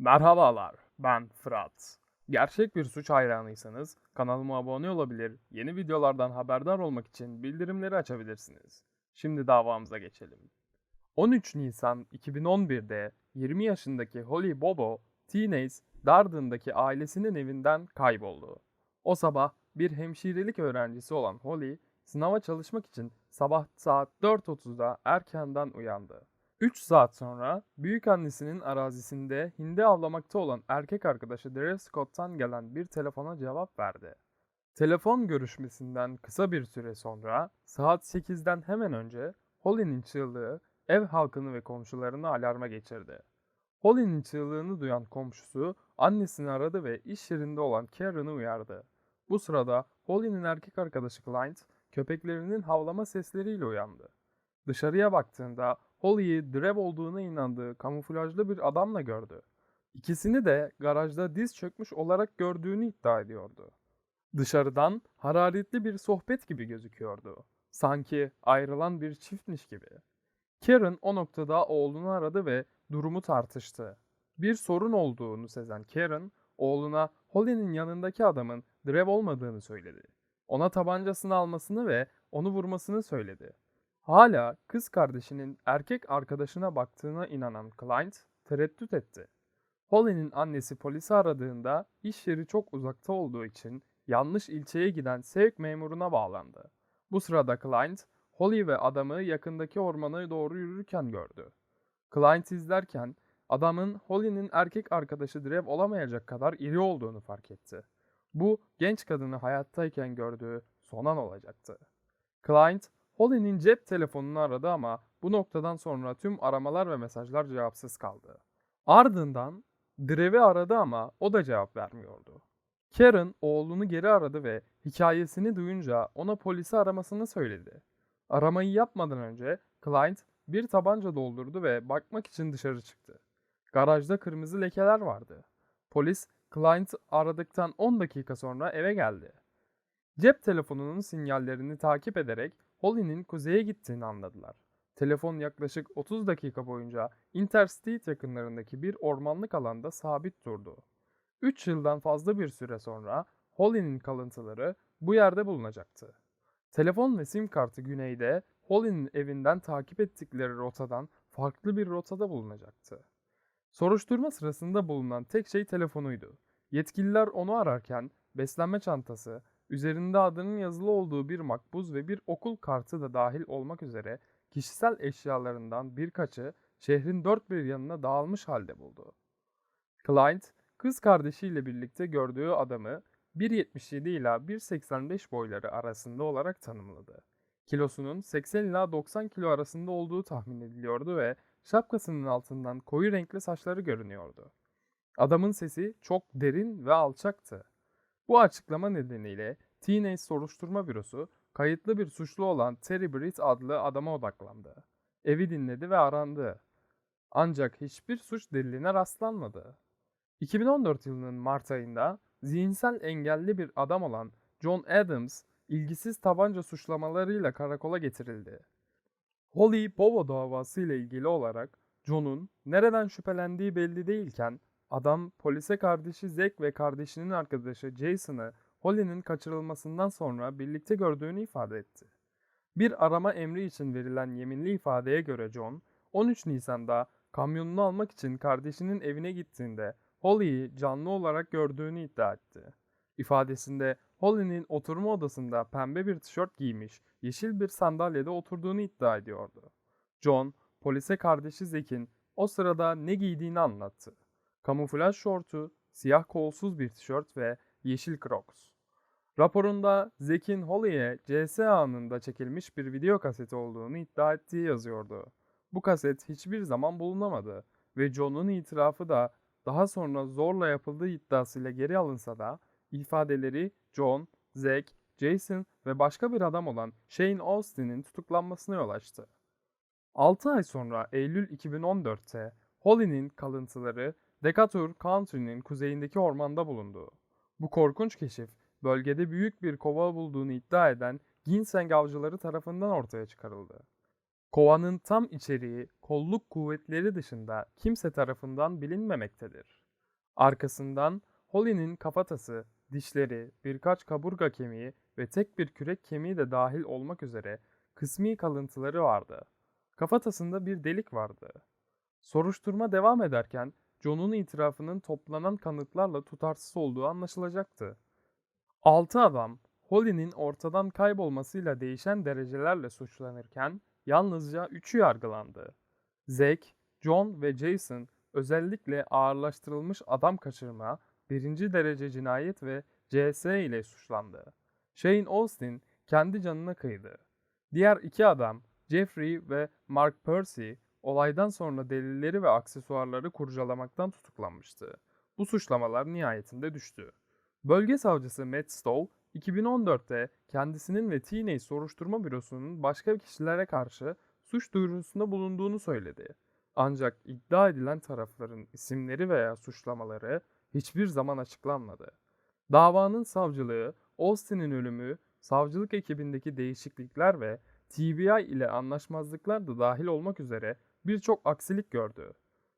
Merhabalar, ben Fırat. Gerçek bir suç hayranıysanız kanalıma abone olabilir, yeni videolardan haberdar olmak için bildirimleri açabilirsiniz. Şimdi davamıza geçelim. 13 Nisan 2011'de 20 yaşındaki Holly Bobo, Teenage Darden'daki ailesinin evinden kayboldu. O sabah bir hemşirelik öğrencisi olan Holly, sınava çalışmak için sabah saat 4.30'da erkenden uyandı. 3 saat sonra büyük annesinin arazisinde hindi avlamakta olan erkek arkadaşı Dare Scott'tan gelen bir telefona cevap verdi. Telefon görüşmesinden kısa bir süre sonra saat 8'den hemen önce Holly'nin çığlığı ev halkını ve komşularını alarma geçirdi. Holly'nin çığlığını duyan komşusu annesini aradı ve iş yerinde olan Karen'ı uyardı. Bu sırada Holly'nin erkek arkadaşı Clint köpeklerinin havlama sesleriyle uyandı. Dışarıya baktığında Holly'yi Drev olduğuna inandığı kamuflajlı bir adamla gördü. İkisini de garajda diz çökmüş olarak gördüğünü iddia ediyordu. Dışarıdan hararetli bir sohbet gibi gözüküyordu. Sanki ayrılan bir çiftmiş gibi. Karen o noktada oğlunu aradı ve durumu tartıştı. Bir sorun olduğunu sezen Karen, oğluna Holly'nin yanındaki adamın Drev olmadığını söyledi. Ona tabancasını almasını ve onu vurmasını söyledi. Hala kız kardeşinin erkek arkadaşına baktığına inanan Clint tereddüt etti. Holly'nin annesi polisi aradığında iş yeri çok uzakta olduğu için yanlış ilçeye giden sevk memuruna bağlandı. Bu sırada Clint, Holly ve adamı yakındaki ormana doğru yürürken gördü. Clint izlerken adamın Holly'nin erkek arkadaşı Drev olamayacak kadar iri olduğunu fark etti. Bu genç kadını hayattayken gördüğü son an olacaktı. Clint, Holly'nin cep telefonunu aradı ama bu noktadan sonra tüm aramalar ve mesajlar cevapsız kaldı. Ardından Drev'i aradı ama o da cevap vermiyordu. Karen oğlunu geri aradı ve hikayesini duyunca ona polisi aramasını söyledi. Aramayı yapmadan önce Clint bir tabanca doldurdu ve bakmak için dışarı çıktı. Garajda kırmızı lekeler vardı. Polis Clint aradıktan 10 dakika sonra eve geldi. Cep telefonunun sinyallerini takip ederek Holly'nin kuzeye gittiğini anladılar. Telefon yaklaşık 30 dakika boyunca Interstate yakınlarındaki bir ormanlık alanda sabit durdu. 3 yıldan fazla bir süre sonra Holly'nin kalıntıları bu yerde bulunacaktı. Telefon ve sim kartı güneyde Holly'nin evinden takip ettikleri rotadan farklı bir rotada bulunacaktı. Soruşturma sırasında bulunan tek şey telefonuydu. Yetkililer onu ararken beslenme çantası, üzerinde adının yazılı olduğu bir makbuz ve bir okul kartı da dahil olmak üzere kişisel eşyalarından birkaçı şehrin dört bir yanına dağılmış halde buldu. Clint, kız kardeşiyle birlikte gördüğü adamı 1.77 ila 1.85 boyları arasında olarak tanımladı. Kilosunun 80 ila 90 kilo arasında olduğu tahmin ediliyordu ve şapkasının altından koyu renkli saçları görünüyordu. Adamın sesi çok derin ve alçaktı. Bu açıklama nedeniyle Teenage Soruşturma Bürosu kayıtlı bir suçlu olan Terry Britt adlı adama odaklandı. Evi dinledi ve arandı. Ancak hiçbir suç deliline rastlanmadı. 2014 yılının Mart ayında zihinsel engelli bir adam olan John Adams ilgisiz tabanca suçlamalarıyla karakola getirildi. Holly Bobo davası ile ilgili olarak John'un nereden şüphelendiği belli değilken adam polise kardeşi Zack ve kardeşinin arkadaşı Jason'ı Holly'nin kaçırılmasından sonra birlikte gördüğünü ifade etti. Bir arama emri için verilen yeminli ifadeye göre John, 13 Nisan'da kamyonunu almak için kardeşinin evine gittiğinde Holly'yi canlı olarak gördüğünü iddia etti. İfadesinde Holly'nin oturma odasında pembe bir tişört giymiş, yeşil bir sandalyede oturduğunu iddia ediyordu. John, polise kardeşi Zack'in o sırada ne giydiğini anlattı. Kamuflaj şortu, siyah kolsuz bir tişört ve yeşil crocs. Raporunda Zack'in Holly'e CS anında çekilmiş bir video kaseti olduğunu iddia ettiği yazıyordu. Bu kaset hiçbir zaman bulunamadı ve John'un itirafı da daha sonra zorla yapıldığı iddiasıyla geri alınsa da ifadeleri John, Zack, Jason ve başka bir adam olan Shane Austin'in tutuklanmasına yol açtı. 6 ay sonra Eylül 2014'te Holly'nin kalıntıları Decatur Country'nin kuzeyindeki ormanda bulundu. Bu korkunç keşif bölgede büyük bir kova bulduğunu iddia eden ginseng avcıları tarafından ortaya çıkarıldı. Kovanın tam içeriği kolluk kuvvetleri dışında kimse tarafından bilinmemektedir. Arkasından Holly'nin kafatası, dişleri, birkaç kaburga kemiği ve tek bir kürek kemiği de dahil olmak üzere kısmi kalıntıları vardı. Kafatasında bir delik vardı. Soruşturma devam ederken John'un itirafının toplanan kanıtlarla tutarsız olduğu anlaşılacaktı. Altı adam Holly'nin ortadan kaybolmasıyla değişen derecelerle suçlanırken yalnızca üçü yargılandı. Zack, John ve Jason özellikle ağırlaştırılmış adam kaçırma, birinci derece cinayet ve CS ile suçlandı. Shane Austin kendi canına kıydı. Diğer iki adam Jeffrey ve Mark Percy olaydan sonra delilleri ve aksesuarları kurcalamaktan tutuklanmıştı. Bu suçlamalar nihayetinde düştü. Bölge savcısı Matt Stoll 2014'te kendisinin ve Teenage Soruşturma Bürosu'nun başka kişilere karşı suç duyurusunda bulunduğunu söyledi. Ancak iddia edilen tarafların isimleri veya suçlamaları hiçbir zaman açıklanmadı. Davanın savcılığı, Austin'in ölümü, savcılık ekibindeki değişiklikler ve TBI ile anlaşmazlıklar da dahil olmak üzere birçok aksilik gördü.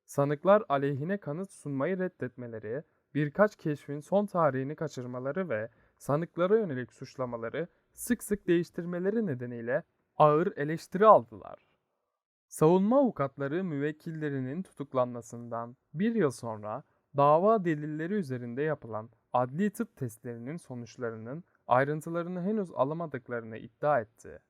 Sanıklar aleyhine kanıt sunmayı reddetmeleri, birkaç keşfin son tarihini kaçırmaları ve sanıklara yönelik suçlamaları sık sık değiştirmeleri nedeniyle ağır eleştiri aldılar. Savunma avukatları müvekkillerinin tutuklanmasından bir yıl sonra dava delilleri üzerinde yapılan adli tıp testlerinin sonuçlarının ayrıntılarını henüz alamadıklarını iddia etti.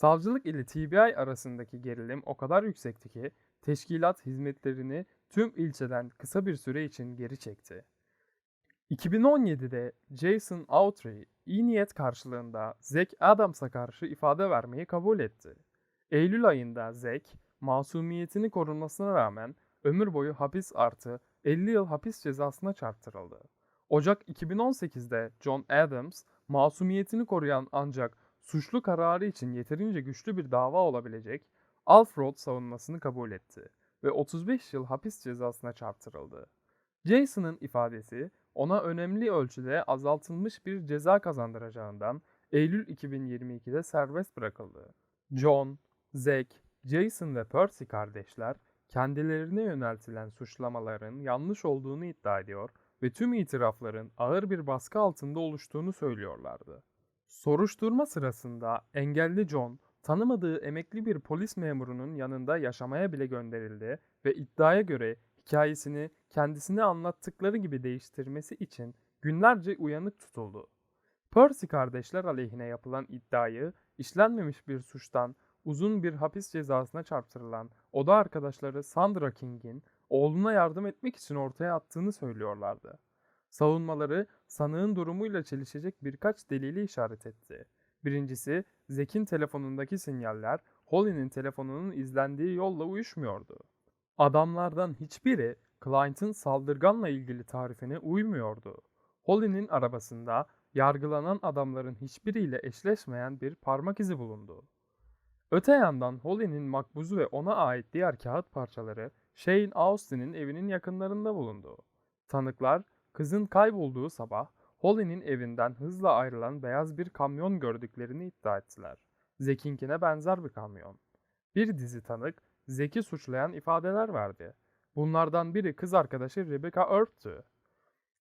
Savcılık ile TBI arasındaki gerilim o kadar yüksekti ki teşkilat hizmetlerini tüm ilçeden kısa bir süre için geri çekti. 2017'de Jason Autry iyi niyet karşılığında Zack Adams'a karşı ifade vermeyi kabul etti. Eylül ayında Zack, masumiyetini korunmasına rağmen ömür boyu hapis artı 50 yıl hapis cezasına çarptırıldı. Ocak 2018'de John Adams, masumiyetini koruyan ancak suçlu kararı için yeterince güçlü bir dava olabilecek Alfred savunmasını kabul etti ve 35 yıl hapis cezasına çarptırıldı. Jason'ın ifadesi ona önemli ölçüde azaltılmış bir ceza kazandıracağından Eylül 2022'de serbest bırakıldı. John, Zack, Jason ve Percy kardeşler kendilerine yöneltilen suçlamaların yanlış olduğunu iddia ediyor ve tüm itirafların ağır bir baskı altında oluştuğunu söylüyorlardı. Soruşturma sırasında engelli John, tanımadığı emekli bir polis memurunun yanında yaşamaya bile gönderildi ve iddiaya göre hikayesini kendisine anlattıkları gibi değiştirmesi için günlerce uyanık tutuldu. Percy kardeşler aleyhine yapılan iddiayı işlenmemiş bir suçtan uzun bir hapis cezasına çarptırılan oda arkadaşları Sandra King'in oğluna yardım etmek için ortaya attığını söylüyorlardı. Savunmaları sanığın durumuyla çelişecek birkaç delili işaret etti. Birincisi, Zek'in telefonundaki sinyaller Holly'nin telefonunun izlendiği yolla uyuşmuyordu. Adamlardan hiçbiri Client'ın saldırganla ilgili tarifine uymuyordu. Holly'nin arabasında yargılanan adamların hiçbiriyle eşleşmeyen bir parmak izi bulundu. Öte yandan Holly'nin makbuzu ve ona ait diğer kağıt parçaları Shane Austin'in evinin yakınlarında bulundu. Tanıklar kızın kaybolduğu sabah Holly'nin evinden hızla ayrılan beyaz bir kamyon gördüklerini iddia ettiler. Zek'inkine benzer bir kamyon. Bir dizi tanık Zek'i suçlayan ifadeler verdi. Bunlardan biri kız arkadaşı Rebecca Earp'tü.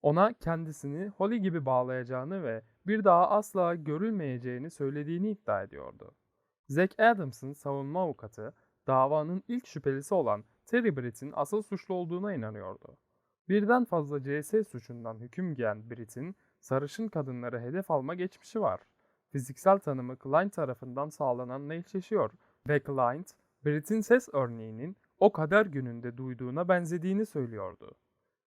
Ona kendisini Holly gibi bağlayacağını ve bir daha asla görülmeyeceğini söylediğini iddia ediyordu. Zack Adams'ın savunma avukatı davanın ilk şüphelisi olan Terry Britt'in asıl suçlu olduğuna inanıyordu. Birden fazla CS suçundan hüküm giyen Britt'in sarışın kadınları hedef alma geçmişi var. Fiziksel tanımı Klein tarafından sağlananla eşleşiyor ve Klein, Britt'in ses örneğinin o kader gününde duyduğuna benzediğini söylüyordu.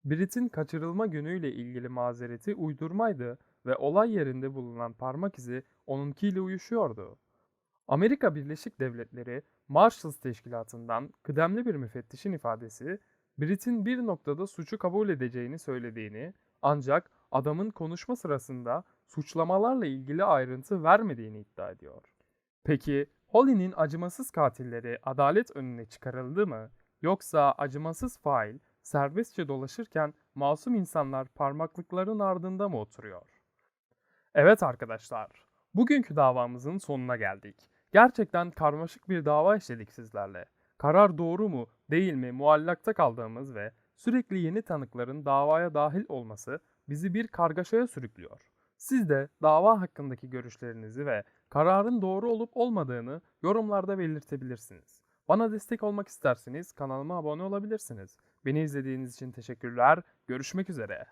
Britt'in kaçırılma günüyle ilgili mazereti uydurmaydı ve olay yerinde bulunan parmak izi onunkiyle uyuşuyordu. Amerika Birleşik Devletleri Marshals Teşkilatı'ndan kıdemli bir müfettişin ifadesi, Britt'in bir noktada suçu kabul edeceğini söylediğini ancak adamın konuşma sırasında suçlamalarla ilgili ayrıntı vermediğini iddia ediyor. Peki Holly'nin acımasız katilleri adalet önüne çıkarıldı mı? Yoksa acımasız fail serbestçe dolaşırken masum insanlar parmaklıkların ardında mı oturuyor? Evet arkadaşlar, bugünkü davamızın sonuna geldik. Gerçekten karmaşık bir dava işledik sizlerle. Karar doğru mu, değil mi muallakta kaldığımız ve Sürekli yeni tanıkların davaya dahil olması bizi bir kargaşaya sürüklüyor. Siz de dava hakkındaki görüşlerinizi ve kararın doğru olup olmadığını yorumlarda belirtebilirsiniz. Bana destek olmak isterseniz kanalıma abone olabilirsiniz. Beni izlediğiniz için teşekkürler. Görüşmek üzere.